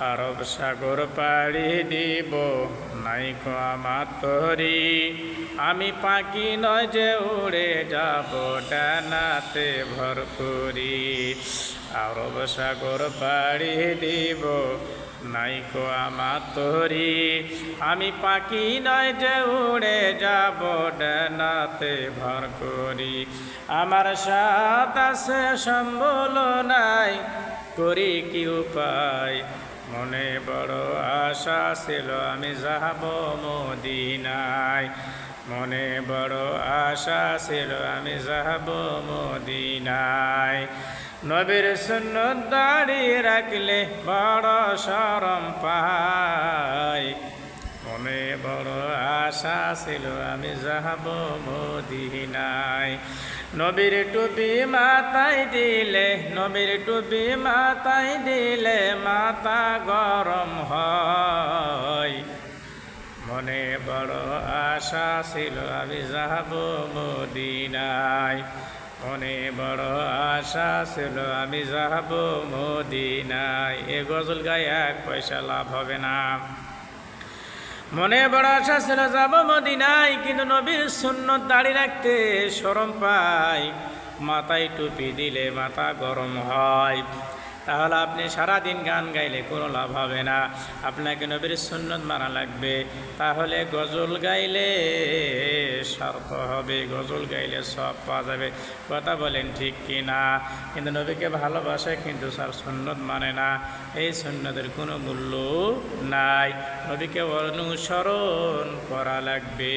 আরব সাগর পাড়ি দিব নাইকো আমার আমি পাখি নয় যে উড়ে যাব ডানাতে ভর করি আরব সাগর পাড়ি দিব নাইকো আমার আমি পাখি নয় যে উড়ে যাব ডানাতে ভর করি আমার সাথ আছে, সম্বল নাই, করি কি উপায়? মনে বড় আশা ছিল আমি যাব মদিনায়। মনে বড় আশা ছিল আমি যাব মদিনায়। নবীর শূন্য দাঁড়িয়ে রাখলে বড় সরম পাই মনে বড় আশা ছিল আমি যাব মদিনায়। নবীর টুপি মাথায় দিলে, নবীর টুপি মাথায় দিলে মাথা গরম হয়। মনে বড় আশা ছিল আমি যাব মদিনায়। মনে বড় আশা ছিল আমি যাব মদিনায়। এ গজল গায়ে এক পয়সা লাভ হবে না। মনে বড় আশা ছিল যাব মদিনায়, কিন্তু নবীর সুন্নত দাড়ি রাখতে সরম পাই। মাথায় টুপি দিলে মাথা গরম হয়। তাহলে আপনি সারা দিন গান গাইলে কোনো লাভ হবে না। আপনাকে নবীর সুন্নত মানা লাগবে। তাহলে গজল গাইলে শর্ত হবে, গজল গাইলে সব পাওয়া যাবে। কথা বলেন ঠিক কি না? কিন্তু নবীকে ভালোবাসে কিন্তু স্যার সুন্নত মানে না। এই সুন্নতের কোনো মূল্য নাই। নবীকে অনুসরণ করা লাগবে।